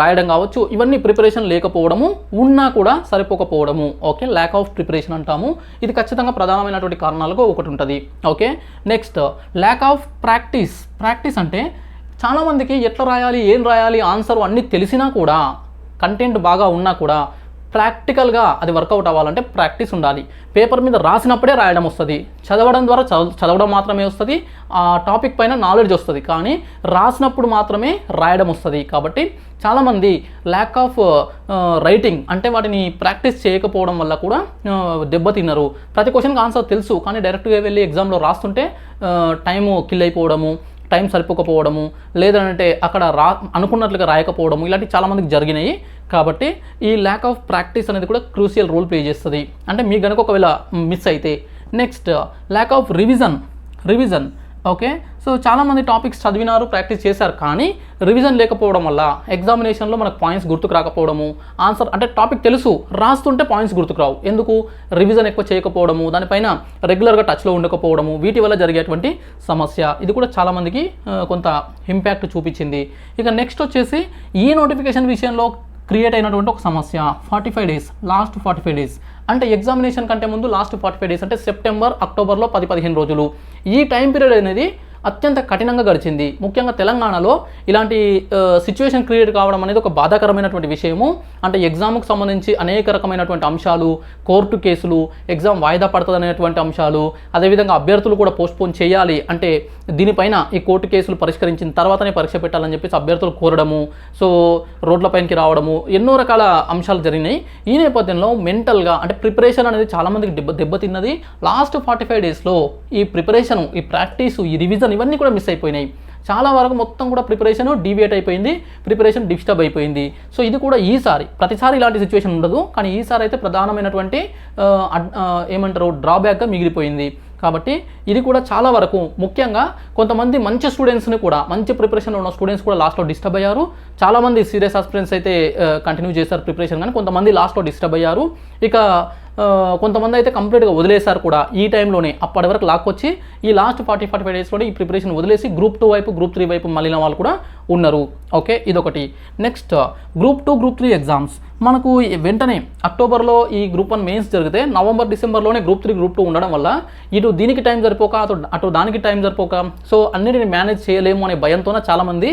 రాయడం కావచ్చు ఇవన్నీ ప్రిపరేషన్ లేకపోవడము ఉన్నా కూడా సరిపోకపోవడము. ఓకే? ల్యాక్ ఆఫ్ ప్రిపరేషన్ అంటాము. ఇది ఖచ్చితంగా ప్రధానమైనటువంటి కారణాలుగా ఒకటి ఉంటుంది. Okay? Next lack of practice practice అంటే చాలామందికి ఎట్లా రాయాలి ఏం రాయాలి ఆన్సర్ అన్నీ తెలిసినా కూడా కంటెంట్ బాగా ఉన్నా కూడా ప్రాక్టికల్గా అది వర్కౌట్ అవ్వాలంటే ప్రాక్టీస్ ఉండాలి. పేపర్ మీద రాసినప్పుడే రాయడం వస్తుంది. చదవడం ద్వారా చదవ చదవడం మాత్రమే వస్తుంది. ఆ టాపిక్ పైన నాలెడ్జ్ వస్తుంది. కానీ రాసినప్పుడు మాత్రమే రాయడం వస్తుంది. కాబట్టి చాలామంది ల్యాక్ ఆఫ్ రైటింగ్ అంటే వాటిని ప్రాక్టీస్ చేయకపోవడం వల్ల కూడా దెబ్బతిన్నారు ప్రతి క్వశ్చన్కి ఆన్సర్ తెలుసు. కానీ డైరెక్ట్గా వెళ్ళి ఎగ్జామ్లో రాస్తుంటే టైము కిల్ అయిపోవడము టైం సరిపోకపోవడము లేదంటే అక్కడ రా అనుకున్నట్లుగా రాయకపోవడము ఇలాంటివి చాలామందికి జరిగినాయి. కాబట్టి ఈ ల్యాక్ ఆఫ్ ప్రాక్టీస్ అనేది కూడా క్రూషియల్ రోల్ ప్లే చేస్తుంది. అంటే మీ కనుక ఒకవేళ మిస్ అయితే next lack of revision revision okay so చాలామంది టాపిక్స్ చదివినారు ప్రాక్టీస్ చేశారు. కానీ రివిజన్ లేకపోవడం వల్ల ఎగ్జామినేషన్లో మనకు పాయింట్స్ గుర్తుకు రాకపోవడము ఆన్సర్ అంటే టాపిక్ తెలుసు రాస్తుంటే పాయింట్స్ గుర్తుకు రావు. ఎందుకు? రివిజన్ ఎక్కువ చేయకపోవడము దానిపైన రెగ్యులర్గా టచ్లో ఉండకపోవడము వీటి వల్ల జరిగేటువంటి సమస్య. ఇది కూడా చాలామందికి కొంత ఇంపాక్ట్ చూపించింది. ఇక నెక్స్ట్ వచ్చేసి ఈ నోటిఫికేషన్ విషయంలో క్రియేట్ అయినటువంటి ఒక సమస్య forty five days last forty five days అంటే ఎగ్జామినేషన్ కంటే ముందు లాస్ట్ ఫార్టీ ఫైవ్ డేస్ అంటే సెప్టెంబర్ అక్టోబర్లో పది పదిహేను రోజులు. ఈ టైం పీరియడ్ అనేది అత్యంత కఠినంగా గడిచింది. ముఖ్యంగా తెలంగాణలో ఇలాంటి సిచ్యువేషన్ క్రియేట్ కావడం అనేది ఒక బాధాకరమైనటువంటి విషయము. అంటే ఎగ్జామ్కు సంబంధించి అనేక రకమైనటువంటి అంశాలు కోర్టు కేసులు ఎగ్జామ్ వాయిదా పడుతుంది అనేటువంటి అంశాలు అదేవిధంగా అభ్యర్థులు కూడా పోస్ట్పోన్ చేయాలి అంటే దీనిపైన ఈ కోర్టు కేసులు పరిష్కరించిన తర్వాతనే పరీక్ష పెట్టాలని చెప్పేసి అభ్యర్థులు కోరడము సో రోడ్లపైనకి రావడము ఎన్నో రకాల అంశాలు జరిగినాయి. ఈ నేపథ్యంలో మెంటల్గా అంటే ప్రిపరేషన్ అనేది చాలామందికి దెబ్బ దెబ్బతిన్నది. లాస్ట్ ఫార్టీ ఫైవ్ డేస్లో ఈ ప్రిపరేషన్ ఈ ప్రాక్టీస్ ఈ రివిజన్ ఇవన్నీ కూడా మిస్ అయిపోయినాయి. చాలా వరకు మొత్తం కూడా ప్రిపరేషన్ డీవియేట్ అయిపోయింది ప్రిపరేషన్ డిస్టర్బ్ అయిపోయింది. సో ఇది కూడా ఈసారి ప్రతిసారి ఇలాంటి సిచ్యువేషన్ ఉండదు. కానీ ఈసారి అయితే ప్రధానమైనటువంటి ఏమంటారు డ్రాబ్యాక్గా మిగిలిపోయింది. కాబట్టి ఇది కూడా చాలా వరకు ముఖ్యంగా కొంతమంది మంచి స్టూడెంట్స్ని కూడా మంచి ప్రిపరేషన్లో ఉన్న స్టూడెంట్స్ కూడా లాస్ట్లో డిస్టర్బ్ అయ్యారు. చాలామంది సీరియస్ ఆస్పిరెంట్స్ అయితే కంటిన్యూ చేశారు ప్రిపరేషన్ కానీ కొంతమంది లాస్ట్లో డిస్టర్బ్ అయ్యారు. ఇక కొంతమంది అయితే కంప్లీట్గా వదిలేశారు కూడా ఈ టైంలోనే. అప్పటి వరకు లాక్కొచ్చి ఈ లాస్ట్ ఫార్టీ ఫార్టీ ఫైవ్ డేస్లోనే ఈ ప్రిపరేషన్ వదిలేసి గ్రూప్ టూ వైపు గ్రూప్ త్రీ వైపు మళ్ళిన వాళ్ళు కూడా ఉన్నారు. ఓకే ఇదొకటి. Next group two group three exams. మనకు వెంటనే అక్టోబర్లో ఈ గ్రూప్ వన్ మెయిన్స్ జరిగితే నవంబర్ డిసెంబర్లోనే గ్రూప్ త్రీ గ్రూప్ టూ ఉండడం వల్ల ఇటు దీనికి టైం సరిపోక అటు అటు దానికి టైం సరిపోక సో అన్నిటిని మేనేజ్ చేయలేము అనే భయంతోనే చాలామంది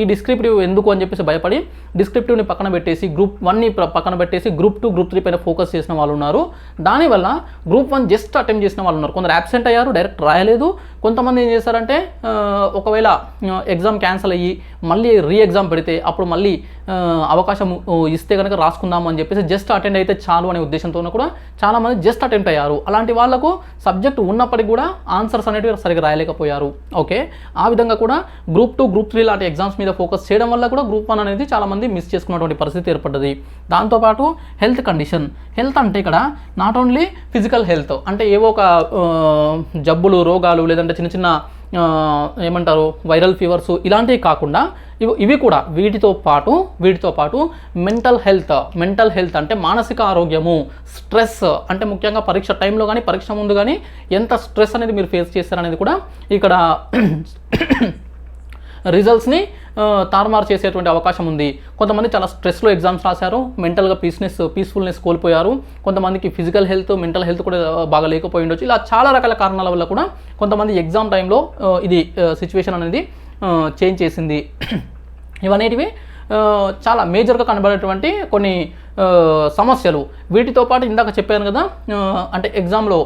ఈ డిస్క్రిప్టివ్ ఎందుకు అని చెప్పేసి భయపడి డిస్క్రిప్టివ్ని పక్కన పెట్టేసి గ్రూప్ వన్ని పక్కన పెట్టేసి గ్రూప్ టూ గ్రూప్ త్రీ పైన ఫోకస్ చేసిన వాళ్ళు ఉన్నారు. దానివల్ల గ్రూప్ వన్ జస్ట్ అటెంప్ట్ చేసిన వాళ్ళు ఉన్నారు. కొందరు యాబ్సెంట్ అయ్యారు డైరెక్ట్ రాయలేదు. కొంతమంది ఏం చేశారంటే ఒకవేళ ఎగ్జామ్ క్యాన్సిల్ అయ్యి మళ్ళీ రీ ఎగ్జామ్ పెడితే అప్పుడు మళ్ళీ అవకాశం ఇస్తే కనుక రాసుకుందాం అని చెప్పేసి జస్ట్ అటెండ్ అయితే చాలు అనే ఉద్దేశంతో కూడా చాలామంది జస్ట్ అటెంప్ట్ అయ్యారు. అలాంటి వాళ్ళకు సబ్జెక్ట్ ఉన్నప్పటికీ కూడా ఆన్సర్స్ అనేటివి సరిగ్గా రాయలేకపోయారు. ఓకే? ఆ విధంగా కూడా గ్రూప్ టూ గ్రూప్ త్రీ లాంటి ఎగ్జామ్ ఎగ్జామ్స్ మీద ఫోకస్ చేయడం వల్ల కూడా గ్రూప్ వన్ అనేది చాలామంది మిస్ చేసుకున్నటువంటి పరిస్థితి ఏర్పడ్డది. దాంతోపాటు హెల్త్ కండిషన్. హెల్త్ అంటే ఇక్కడ నాట్ ఓన్లీ ఫిజికల్ హెల్త్ అంటే ఏవో ఒక జబ్బులు రోగాలు లేదంటే చిన్న చిన్న ఏమంటారు వైరల్ ఫీవర్స్ ఇలాంటివి కాకుండా ఇవి ఇవి కూడా వీటితో పాటు వీటితో పాటు మెంటల్ హెల్త్ మెంటల్ హెల్త్ అంటే మానసిక ఆరోగ్యము స్ట్రెస్ అంటే ముఖ్యంగా పరీక్ష టైంలో కానీ పరీక్ష ముందు కానీ ఎంత స్ట్రెస్ అనేది మీరు ఫేస్ చేస్తారనేది కూడా ఇక్కడ రిజల్ట్స్ని తారుమారు చేసేటువంటి అవకాశం ఉంది. కొంతమంది చాలా స్ట్రెస్లో ఎగ్జామ్స్ రాశారు మెంటల్గా పీస్నెస్ పీస్ఫుల్నెస్ కోల్పోయారు. కొంతమందికి ఫిజికల్ హెల్త్ మెంటల్ హెల్త్ కూడా బాగా లేకపోయి ఉండొచ్చు. ఇలా చాలా రకాల కారణాల వల్ల కూడా కొంతమంది ఎగ్జామ్ టైంలో ఇది సిచ్యువేషన్ అనేది చేంజ్ చేసింది. ఇవనేటివి చాలా మేజర్గా కనబడేటువంటి కొన్ని సమస్యలు. వీటితో పాటు ఇందాక చెప్పాను కదా అంటే ఎగ్జామ్లో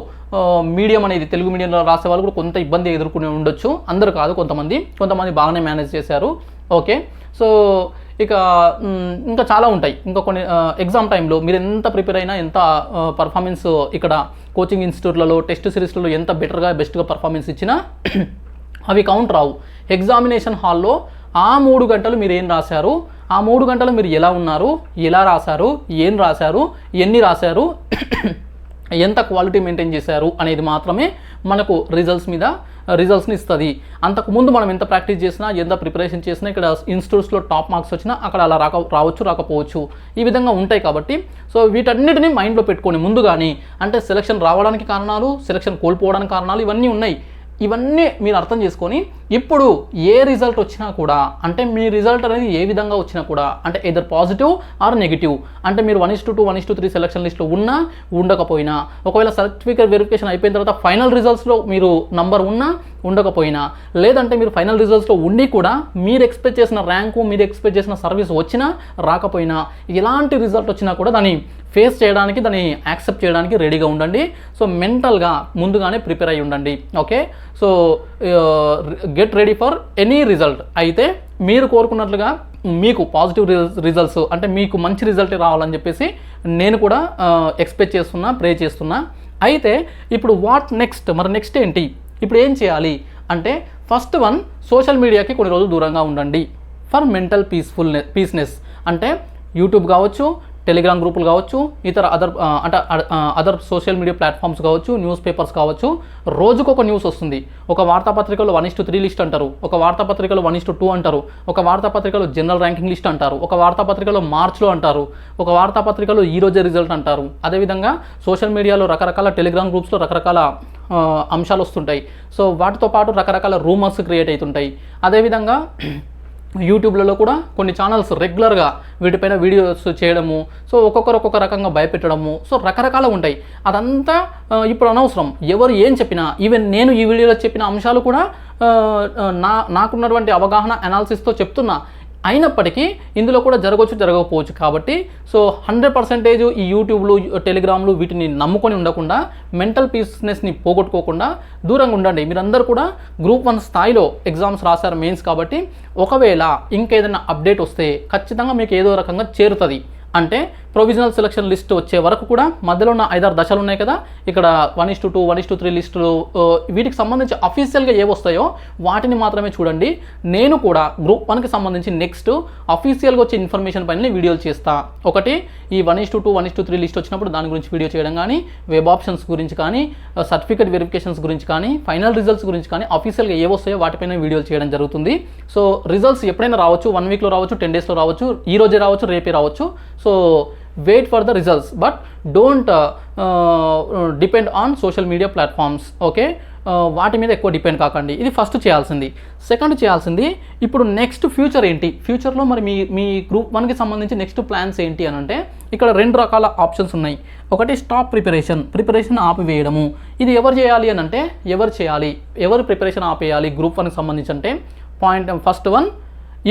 మీడియం అనేది తెలుగు మీడియంలో రాసే వాళ్ళు కూడా కొంత ఇబ్బంది ఎదుర్కొని ఉండొచ్చు. అందరు కాదు కొంతమంది. కొంతమంది బాగానే మేనేజ్ చేశారు. ఓకే. సో ఇక ఇంకా చాలా ఉంటాయి. ఇంకా కొన్ని ఎగ్జామ్ టైంలో మీరు ఎంత ప్రిపేర్ అయినా ఎంత పర్ఫార్మెన్స్ ఇక్కడ కోచింగ్ ఇన్స్టిట్యూట్లలో టెస్ట్ సిరీస్లలో ఎంత బెటర్గా బెస్ట్గా పర్ఫార్మెన్స్ ఇచ్చినా అవి కౌంట్ రావు. ఎగ్జామినేషన్ హాల్లో ఆ మూడు గంటలు మీరు ఏం రాశారు? ఆ మూడు గంటలు మీరు ఎలా ఉన్నారు? ఎలా రాశారు? ఏం రాశారు? ఎన్ని రాశారు? ఎంత క్వాలిటీ మెయింటైన్ చేశారు? అనేది మాత్రమే మనకు రిజల్ట్స్ మీద రిజల్ట్స్ని ఇస్తుంది. అంతకుముందు మనం ఎంత ప్రాక్టీస్ చేసినా ఎంత ప్రిపరేషన్ చేసినా ఇక్కడ ఇన్స్టిట్యూట్స్లో టాప్ మార్క్స్ వచ్చినా అక్కడ అలా రాక రావచ్చు రాకపోవచ్చు. ఈ విధంగా ఉంటాయి కాబట్టి సో వీటన్నిటిని మైండ్లో పెట్టుకొని ముందుగానే అంటే సెలక్షన్ రావడానికి కారణాలు సెలక్షన్ కోల్పోవడానికి కారణాలు ఇవన్నీ ఉన్నాయి. ఇవన్నీ మీరు అర్థం చేసుకొని ఇప్పుడు ఏ రిజల్ట్ వచ్చినా కూడా అంటే మీ రిజల్ట్ అనేది ఏ విధంగా వచ్చినా కూడా అంటే ఎదర్ పాజిటివ్ ఆర్ నెగిటివ్ అంటే మీరు one is to two one is to three selection లిస్ట్లో ఉన్నా ఉండకపోయినా ఒకవేళ సర్టిఫికేట్ వెరిఫికేషన్ అయిపోయిన తర్వాత ఫైనల్ రిజల్ట్స్లో మీరు నంబర్ ఉన్నా ఉండకపోయినా లేదంటే మీరు ఫైనల్ రిజల్ట్స్లో ఉండి కూడా మీరు ఎక్స్పెక్ట్ చేసిన ర్యాంకు మీరు ఎక్స్పెక్ట్ చేసిన సర్వీస్ వచ్చినా రాకపోయినా ఎలాంటి రిజల్ట్ వచ్చినా కూడా దాన్ని ఫేస్ చేయడానికి దాన్ని యాక్సెప్ట్ చేయడానికి రెడీగా ఉండండి. సో మెంటల్గా ముందుగానే ప్రిపేర్ అయి ఉండండి. Okay? So get ready for any result. అయితే మీరు కోరుకున్నట్లుగా మీకు పాజిటివ్ రిజల్ట్స్ అంటే మీకు మంచి రిజల్ట్ రావాలని చెప్పేసి నేను కూడా ఎక్స్పెక్ట్ చేస్తున్నా ప్రే చేస్తున్నా. అయితే ఇప్పుడు వాట్ నెక్స్ట్? మరి నెక్స్ట్ ఏంటి? ఇప్పుడు ఏం చేయాలి అంటే ఫస్ట్ వన్ సోషల్ మీడియాకి కొన్ని రోజులు దూరంగా ఉండండి. ఫర్ మెంటల్ పీస్ఫుల్నెస్ పీస్నెస్ అంటే యూట్యూబ్ కావచ్చు టెలిగ్రామ్ గ్రూపులు కావచ్చు ఇతర అదర్ అంటే అదర్ సోషల్ మీడియా ప్లాట్ఫామ్స్ కావచ్చు న్యూస్ పేపర్స్ కావచ్చు రోజుకు ఒక న్యూస్ వస్తుంది. ఒక వార్తాపత్రికలో one is to three list అంటారు ఒక వార్తాపత్రికలో వన్ ఇస్ టు టూ అంటారు ఒక వార్తాపత్రికలో జనరల్ ర్యాంకింగ్ లిస్ట్ అంటారు ఒక వార్తాపత్రికలో మార్చ్లో అంటారు ఒక వార్తాపత్రికలో ఈ రోజే రిజల్ట్ అంటారు. అదేవిధంగా సోషల్ మీడియాలో రకరకాల టెలిగ్రామ్ గ్రూప్స్లో రకరకాల అంశాలు వస్తుంటాయి. సో వాటితో పాటు రకరకాల రూమర్స్ క్రియేట్ అవుతుంటాయి. అదేవిధంగా యూట్యూబ్లలో కూడా కొన్ని ఛానల్స్ రెగ్యులర్గా వీటిపైన వీడియోస్ చేయడము సో ఒక్కొక్కరు ఒక్కొక్క రకంగా భయపెట్టడము సో రకరకాల ఉంటాయి. అదంతా ఇప్పుడు అనవసరం. ఎవరు ఏం చెప్పినా ఈవెన్ నేను ఈ వీడియోలో చెప్పిన అంశాలు కూడా నా నాకున్నటువంటి అవగాహన అనాలిసిస్తో చెప్తున్నా. అయినప్పటికీ ఇందులో కూడా జరగవచ్చు జరగకపోవచ్చు కాబట్టి సో హండ్రెడ్ పర్సెంటేజ్ ఈ యూట్యూబ్లు టెలిగ్రామ్లు వీటిని నమ్ముకొని ఉండకుండా మెంటల్ పీస్నెస్ని పోగొట్టుకోకుండా దూరంగా ఉండండి. మీరందరూ కూడా గ్రూప్ వన్ స్థాయిలో ఎగ్జామ్స్ రాశారు మెయిన్స్ కాబట్టి ఒకవేళ ఇంకేదైనా అప్డేట్ వస్తే ఖచ్చితంగా మీకు ఏదో రకంగా చేరుతుంది. అంటే ప్రొవిజనల్ సెలక్షన్ లిస్ట్ వచ్చే వరకు కూడా మధ్యలో ఉన్న ఐదారు దశలు ఉన్నాయి కదా. ఇక్కడ one is to two one is to three లిస్టులు వీటికి సంబంధించి అఫీషియల్గా ఏవొస్తాయో వాటిని మాత్రమే చూడండి. నేను కూడా గ్రూప్ వన్కి సంబంధించి నెక్స్ట్ అఫీషియల్గా వచ్చే ఇన్ఫర్మేషన్ పైన వీడియోలు చేస్తా. ఒకటి ఈ one is to two one is to three list వచ్చినప్పుడు దాని గురించి వీడియో చేయడం కానీ వెబ్ ఆప్షన్స్ గురించి కానీ సర్టిఫికేట్ వెరిఫికేషన్స్ గురించి కానీ ఫైనల్ రిజల్ట్స్ గురించి కానీ అఫీషియల్గా ఏవొస్తాయో వాటిపైన వీడియోలు చేయడం జరుగుతుంది. సో రిజల్ట్స్ ఎప్పుడైనా రావచ్చు వన్ వీక్లో రావచ్చు టెన్ డేస్లో రావచ్చు ఈ రోజే రావచ్చు రేపే రావచ్చు. So wait for the results but don't depend on social media platforms okay వాటి మీద ఎక్కువ డిపెండ్ కాకండి. ఇది ఫస్ట్ చేయాల్సింది. సెకండ్ చేయాల్సింది ఇప్పుడు నెక్స్ట్ ఫ్యూచర్ ఏంటి? ఫ్యూచర్లో మరి మీ మీ గ్రూప్ వన్కి సంబంధించి నెక్స్ట్ ప్లాన్స్ ఏంటి అని అంటే ఇక్కడ రెండు రకాల ఆప్షన్స్ ఉన్నాయి. ఒకటి స్టాప్ ప్రిపరేషన్ ప్రిపరేషన్ ఆపివేయడము. ఇది ఎవరు చేయాలి అని అంటే ఎవరు చేయాలి? ఎవరు ప్రిపరేషన్ ఆపేయాలి? గ్రూప్ వన్కి సంబంధించి అంటే పాయింట్ ఫస్ట్ వన్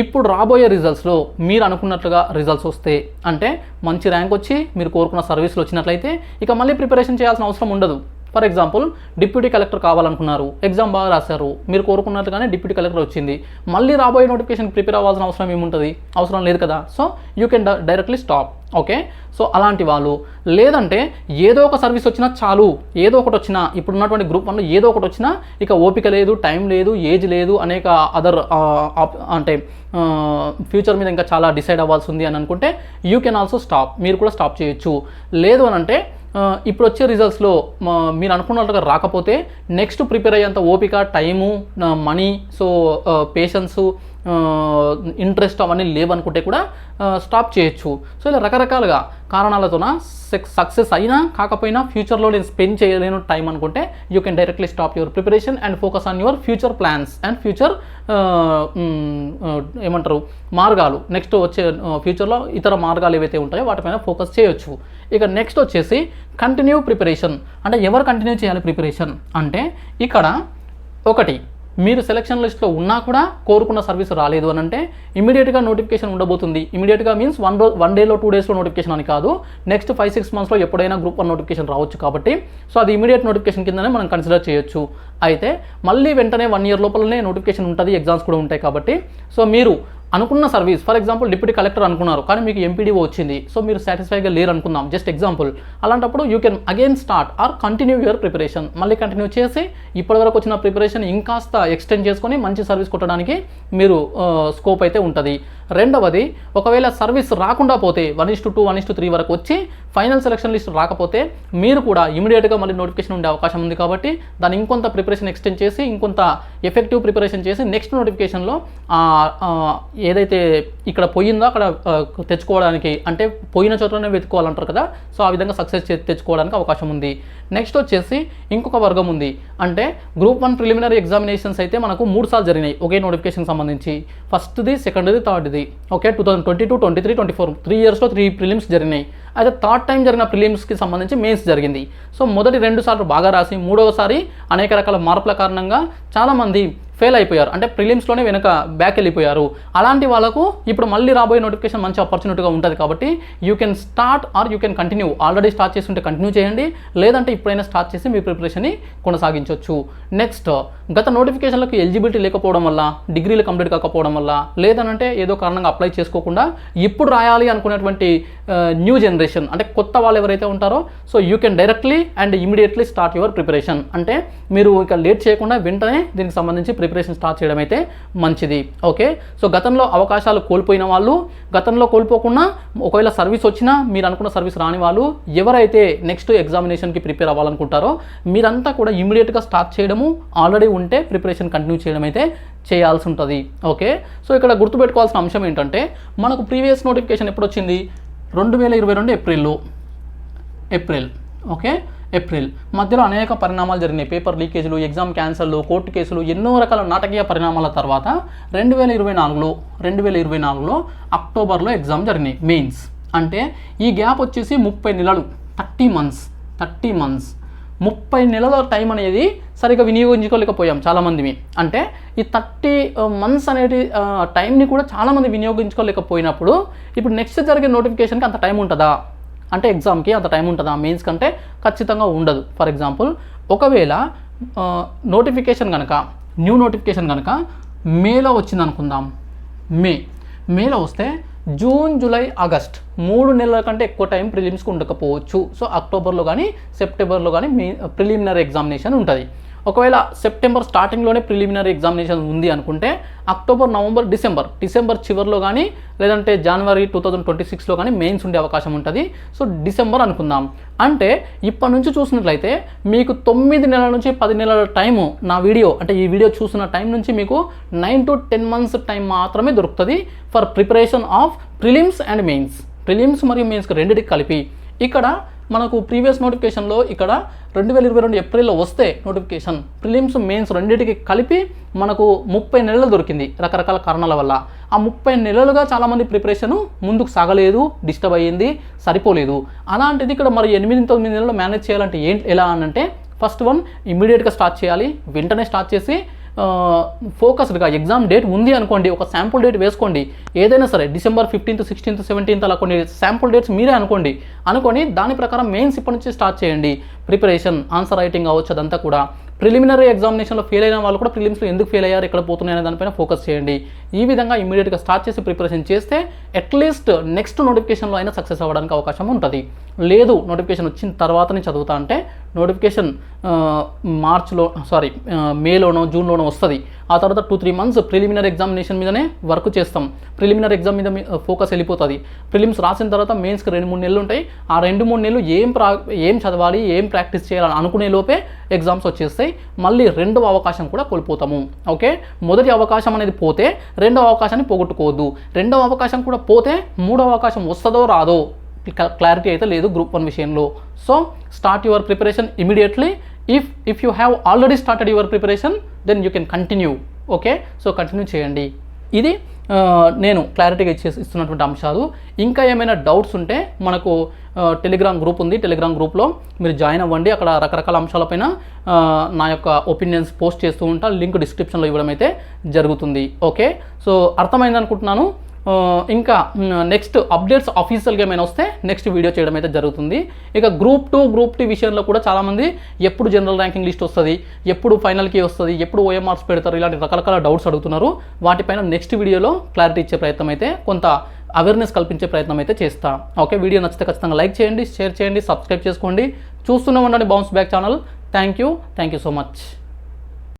ఇప్పుడు రాబోయే రిజల్ట్స్లో మీరు అనుకున్నట్లుగా రిజల్ట్స్ వస్తే అంటే మంచి ర్యాంక్ వచ్చి మీరు కోరుకున్న సర్వీసులు వచ్చినట్లయితే ఇక మళ్ళీ ప్రిపరేషన్ చేయాల్సిన అవసరం ఉండదు. ఫర్ ఎగ్జాంపుల్ డిప్యూటీ కలెక్టర్ కావాలనుకున్నారు. ఎగ్జామ్ బాగా రాశారు. మీరు కోరుకున్నట్టుగానే డిప్యూటీ కలెక్టర్ వచ్చింది. మళ్ళీ రాబోయే నోటిఫికేషన్ ప్రిపేర్ అవ్వాల్సిన అవసరం ఏముంటుంది? అవసరం లేదు కదా. So you can directly stop. Okay? So అలాంటి వాళ్ళు. లేదంటే ఏదో ఒక సర్వీస్ వచ్చినా చాలు. ఏదో ఒకటి వచ్చినా ఇప్పుడు ఉన్నటువంటి గ్రూప్ వన్లో ఏదో ఒకటి వచ్చినా ఇక ఓపిక లేదు టైం లేదు ఏజ్ లేదు అనేక అదర్ అంటే ఫ్యూచర్ మీద ఇంకా చాలా డిసైడ్ అవ్వాల్సి ఉంది అని అనుకుంటే యూ కెన్ ఆల్సో స్టాప్. మీరు కూడా స్టాప్ చేయొచ్చు. లేదు అని అంటే ఇప్పుడు వచ్చే రిజల్ట్స్లో మీరు అనుకున్నట్టుగా రాకపోతే నెక్స్ట్ ప్రిపేర్ అయ్యేంత ఓపిక time money so patience interest అవన్నీ లేవనుకుంటే కూడా స్టాప్ చేయొచ్చు. సో ఇలా రకరకాలుగా కారణాలతోన సక్సెస్ అయినా కాకపోయినా ఫ్యూచర్లో నేను స్పెండ్ చేయలేను టైం అనుకుంటే you can directly stop your preparation and focus on your future plans and future ఏమంటారు మార్గాలు. నెక్స్ట్ వచ్చే ఫ్యూచర్లో ఇతర మార్గాలు ఏవైతే ఉంటాయో వాటిపైన ఫోకస్ చేయొచ్చు. ఇక నెక్స్ట్ వచ్చేసి కంటిన్యూ ప్రిపరేషన్ అంటే ఎవరు కంటిన్యూ చేయాలి ప్రిపరేషన్ అంటే ఇక్కడ ఒకటి మీరు సెలక్షన్ లిస్ట్లో ఉన్నా కూడా కోరుకున్న సర్వీస్ రాలేదు అని అంటే ఇమీడియట్గా నోటిఫికేషన్ ఉండబోతుంది. ఇమీడియట్గా మీన్స్ వన్ రో వన్ డేలో టూ డేస్లో నోటిఫికేషన్ అని కాదు. నెక్స్ట్ ఫైవ్ సిక్స్ మంత్స్లో ఎప్పుడైనా గ్రూప్ వన్ నోటిఫికేషన్ రావచ్చు కాబట్టి సో అది ఇమీడియట్ నోటిఫికేషన్ కిందనే మనం కన్సిడర్ చేయొచ్చు. అయితే మళ్ళీ వెంటనే వన్ ఇయర్ లోపలనే నోటిఫికేషన్ ఉంటుంది ఎగ్జామ్స్ కూడా ఉంటాయి కాబట్టి సో మీరు అనుకున్న service for example deputy collector అనుకున్నారు కానీ మీకు ఎంపీడీఓ వచ్చింది సో మీరు సాటిస్ఫైగా లేరు అనుకుందాం జస్ట్ ఎగ్జాంపుల్. అలాంటప్పుడు you can again start or continue your preparation మళ్ళీ కంటిన్యూ చేసి ఇప్పటివరకు వచ్చిన ప్రిపరేషన్ ఇంకాస్త ఎక్స్టెండ్ చేసుకొని మంచి సర్వీస్ కొట్టడానికి మీరు స్కోప్ అయితే ఉంటుంది. రెండవది ఒకవేళ సర్వీస్ రాకుండా పోతే one is to two one is to three వరకు వచ్చి ఫైనల్ సెలక్షన్ లిస్ట్ రాకపోతే మీరు కూడా ఇమీడియట్గా మళ్ళీ నోటిఫికేషన్ ఉండే అవకాశం ఉంది కాబట్టి దాన్ని ఇంకొంత ప్రిపరేషన్ ఎక్స్టెండ్ చేసి ఇంకొంత ఎఫెక్టివ్ ప్రిపరేషన్ చేసి నెక్స్ట్ నోటిఫికేషన్లో ఏదైతే ఇక్కడ పోయిందో అక్కడ తెచ్చుకోవడానికి అంటే పోయిన చోట్లనే వెతుకోవాలంటారు కదా సో ఆ విధంగా సక్సెస్ తెచ్చుకోవడానికి అవకాశం ఉంది. నెక్స్ట్ వచ్చేసి ఇంకొక వర్గం ఉంది. అంటే గ్రూప్ వన్ ప్రిలిమినరీ ఎగ్జామినేషన్స్ అయితే మనకు మూడు సార్లు జరిగినాయి ఒకే నోటిఫికేషన్ సంబంధించి. ఫస్ట్ది సెకండ్ది థర్డ్ది okay two thousand twenty two twenty three twenty four three ఇయర్స్లో త్రీ ప్రిలిమ్స్ జరిగినాయి. అయితే థర్డ్ టైం జరిగిన ప్రిలిమ్స్కి సంబంధించి మెయిన్స్ జరిగింది. సో మొదటి రెండు సార్లు బాగా రాసి మూడవసారి అనేక రకాల మార్పుల కారణంగా చాలామంది ఫెయిల్ అయిపోయారు. అంటే ప్రిలిమ్స్లోనే వెనుక బ్యాక్ వెళ్ళిపోయారు. అలాంటి వాళ్ళకు ఇప్పుడు మళ్ళీ రాబోయే నోటిఫికేషన్ మంచి ఆపర్చునిటీగా ఉంటుంది కాబట్టి you can start or you can continue already start చేసి ఉంటే కంటిన్యూ చేయండి. లేదంటే ఇప్పుడైనా స్టార్ట్ చేసి మీ ప్రిపరేషన్ని కొనసాగించవచ్చు నెక్స్ట్ గత నోటిఫికేషన్లకు ఎలిజిబిలిటీ లేకపోవడం వల్ల డిగ్రీలు కంప్లీట్ కాకపోవడం వల్ల లేదనంటే ఏదో కారణంగా అప్లై చేసుకోకుండా ఇప్పుడు రాయాలి అనుకునేటువంటి న్యూ జనరేషన్ అంటే కొత్త వాళ్ళు ఎవరైతే ఉంటారో so you can directly and immediately start your preparation అంటే మీరు ఇక లేట్ చేయకుండా వెంటనే దీనికి సంబంధించి ప్రిపరేషన్ స్టార్ట్ చేయడం అయితే మంచిది. ఓకే? సో గతంలో అవకాశాలు కోల్పోయిన వాళ్ళు గతంలో కోల్పోకుండా ఒకవేళ సర్వీస్ వచ్చినా మీరు అనుకున్న సర్వీస్ రాని వాళ్ళు ఎవరైతే నెక్స్ట్ ఎగ్జామినేషన్కి ప్రిపేర్ అవ్వాలనుకుంటారో మీరంతా కూడా ఇమీడియట్గా స్టార్ట్ చేయడము ఆల్రెడీ ఉంటే ప్రిపరేషన్ కంటిన్యూ చేయడం అయితే చేయాల్సి ఉంటుంది. ఓకే సో ఇక్కడ గుర్తుపెట్టుకోవాల్సిన అంశం ఏంటంటే మనకు ప్రీవియస్ నోటిఫికేషన్ ఎప్పుడు వచ్చింది? రెండు వేల ఇరవై రెండు ఏప్రిల్లో ఏప్రిల్ ఓకే ఏప్రిల్ మధ్యలో అనేక పరిణామాలు జరిగినాయి. పేపర్ లీకేజీలు ఎగ్జామ్ క్యాన్సర్లు కోర్టు కేసులు ఎన్నో రకాల నాటకీయ పరిణామాల తర్వాత రెండు వేల ఇరవై నాలుగులో రెండు వేల ఇరవై నాలుగులో అక్టోబర్లో ఎగ్జామ్ జరిగినాయి. మెయిన్స్ అంటే ఈ గ్యాప్ వచ్చేసి ముప్పై నెలలు థర్టీ మంత్స్ థర్టీ మంత్స్ ముప్పై నెలల టైం అనేది సరిగ్గా వినియోగించుకోలేకపోయాం చాలామంది అంటే ఈ థర్టీ మంత్స్ అనేది టైంని కూడా చాలామంది వినియోగించుకోలేకపోయినప్పుడు ఇప్పుడు నెక్స్ట్ జరిగే నోటిఫికేషన్కి అంత టైం ఉంటుందా? అంటే ఎగ్జామ్కి అంత టైం ఉంటుందా? మెయిన్స్ కంటే ఖచ్చితంగా ఉండదు. ఫర్ ఎగ్జాంపుల్ ఒకవేళ నోటిఫికేషన్ కనుక న్యూ నోటిఫికేషన్ కనుక మేలో వచ్చింది అనుకుందాం మే. మేలో వస్తే జూన్ జూలై ఆగస్ట్ మూడు నెలల కంటే ఎక్కువ టైం ప్రిలిమ్స్కి ఉండకపోవచ్చు. సో అక్టోబర్లో కానీ సెప్టెంబర్లో కానీ మీ ప్రిలిమినరీ ఎగ్జామినేషన్ ఉంటుంది. ఒకవేళ సెప్టెంబర్ స్టార్టింగ్లోనే ప్రిలిమినరీ ఎగ్జామినేషన్ ఉంది అనుకుంటే అక్టోబర్ నవంబర్ డిసెంబర్ డిసెంబర్ చివరిలో కానీ లేదంటే జనవరి టూ థౌజండ్ ట్వంటీ సిక్స్లో కానీ మెయిన్స్ ఉండే అవకాశం ఉంటుంది. సో డిసెంబర్ అనుకుందాం. అంటే ఇప్పటి నుంచి చూసినట్లయితే మీకు తొమ్మిది నెలల నుంచి పది నెలల టైము నా వీడియో అంటే ఈ వీడియో చూసిన టైం నుంచి మీకు nine to ten months time మాత్రమే దొరుకుతుంది for preparation of prelims and mains. Prelims మరియు మెయిన్స్కి రెండింటికి కలిపి. ఇక్కడ మనకు ప్రీవియస్ నోటిఫికేషన్లో ఇక్కడ రెండు వేల ఇరవై రెండు ఏప్రిల్లో వస్తే నోటిఫికేషన్ ప్రిలిమ్స్ మెయిన్స్ రెండింటికి కలిపి మనకు ముప్పై నెలలు దొరికింది రకరకాల కారణాల వల్ల. ఆ ముప్పై నెలలుగా చాలామంది ప్రిపరేషన్ ముందుకు సాగలేదు డిస్టర్బ్ అయ్యింది సరిపోలేదు. అలాంటిది ఇక్కడ మరి ఎనిమిది తొమ్మిది నెలలు మేనేజ్ చేయాలంటే ఏంటి ఎలా అనంటే ఫస్ట్ వన్ ఇమీడియట్గా స్టార్ట్ చేయాలి వెంటనే స్టార్ట్ చేసి ఫోకస్డ్గా ఎగ్జామ్ డేట్ ఉంది అనుకోండి ఒక శాంపుల్ డేట్ వేసుకోండి. ఏదైనా సరే డిసెంబర్ ఫిఫ్టీన్త్ సిక్స్టీన్త్ సెవెంటీన్త్ అలా కొన్ని శాంపుల్ డేట్స్ మీరే అనుకోండి. అనుకొని దాని ప్రకారం మెయిన్స్ ఇప్పటి నుంచి స్టార్ట్ చేయండి. ప్రిపరేషన్ ఆన్సర్ రైటింగ్ అవ్వచ్చు అదంతా కూడా. ప్రిలిమినరీ ఎగ్జామినేషన్లో ఫెయిల్ అయిన వాళ్ళు కూడా ప్రిలిమ్స్లో ఎందుకు ఫెయిల్ అయ్యారు ఎక్కడ పోతున్నాయి దానిపైన ఫోకస్ చేయండి. ఈ విధంగా ఇమీడియట్గా స్టార్ట్ చేసి ప్రిపరేషన్ చేస్తే అట్లీస్ట్ నెక్స్ట్ నోటిఫికేషన్లో అయినా సక్సెస్ అవ్వడానికి అవకాశం ఉంటుంది. లేదు నోటిఫికేషన్ వచ్చిన తర్వాతనే చదువుతా అంటే నోటిఫికేషన్ మార్చ్లో సారీ మేలోనో జూన్లోనో వస్తుంది. ఆ తర్వాత two three months preliminary examination మీదనే వర్క్ చేస్తాం. ప్రిలిమినరీ ఎగ్జామ్ మీద ఫోకస్ వెళ్ళిపోతుంది. ప్రిలిమ్స్ రాసిన తర్వాత మెయిన్స్కి రెండు మూడు నెలలు ఉంటాయి. ఆ రెండు మూడు నెలలు ఏం ప్రా ఏం చదవాలి ఏం ప్రాక్టీస్ చేయాలని అనుకునే లోపే ఎగ్జామ్స్ వచ్చేస్తాయి. మళ్ళీ రెండవ అవకాశం కూడా కోల్పోతాము. ఓకే? మొదటి అవకాశం అనేది పోతే రెండవ అవకాశాన్ని పోగొట్టుకోవద్దు. రెండవ అవకాశం కూడా పోతే మూడవ అవకాశం వస్తుందో రాదో క్లారిటీ అయితే లేదు గ్రూప్ వన్ విషయంలో. So start your preparation immediately if if you have already started your preparation then you can continue okay? So continue చేయండి. ఇది నేను క్లారిటీగా ఇచ్చే ఇస్తున్నటువంటి అంశాలు. ఇంకా ఏమైనా డౌట్స్ ఉంటే మనకు టెలిగ్రామ్ గ్రూప్ ఉంది. టెలిగ్రామ్ గ్రూప్లో మీరు జాయిన్ అవ్వండి. అక్కడ రకరకాల అంశాలపైన నా యొక్క ఒపీనియన్స్ పోస్ట్ చేస్తూ ఉంటా. లింక్ డిస్క్రిప్షన్లో ఇవ్వడం అయితే జరుగుతుంది. ఓకే సో అర్థమైంది అనుకుంటున్నాను ఇంకా నెక్స్ట్ అప్డేట్స్ అఫీషియల్గా ఏమైనా వస్తే నెక్స్ట్ వీడియో చేయడం అయితే జరుగుతుంది. ఇక గ్రూప్ టూ గ్రూప్ టీ విషయంలో కూడా చాలామంది ఎప్పుడు జనరల్ ర్యాంకింగ్ లిస్ట్ వస్తుంది ఎప్పుడు ఫైనల్కి వస్తుంది ఎప్పుడు ఓఎంఆర్స్ పెడతారు ఇలాంటి రకరకాల డౌట్స్ అడుగుతున్నారు. వాటిపైన నెక్స్ట్ వీడియోలో క్లారిటీ ఇచ్చే ప్రయత్నం అయితే కొంత అవేర్నెస్ కల్పించే ప్రయత్నం అయితే చేస్తా. ఓకే వీడియో నచ్చితే ఖచ్చితంగా లైక్ చేయండి షేర్ చేయండి సబ్స్క్రైబ్ చేసుకోండి. చూస్తూనే ఉండండి bounce back channel. Thank you thank you so much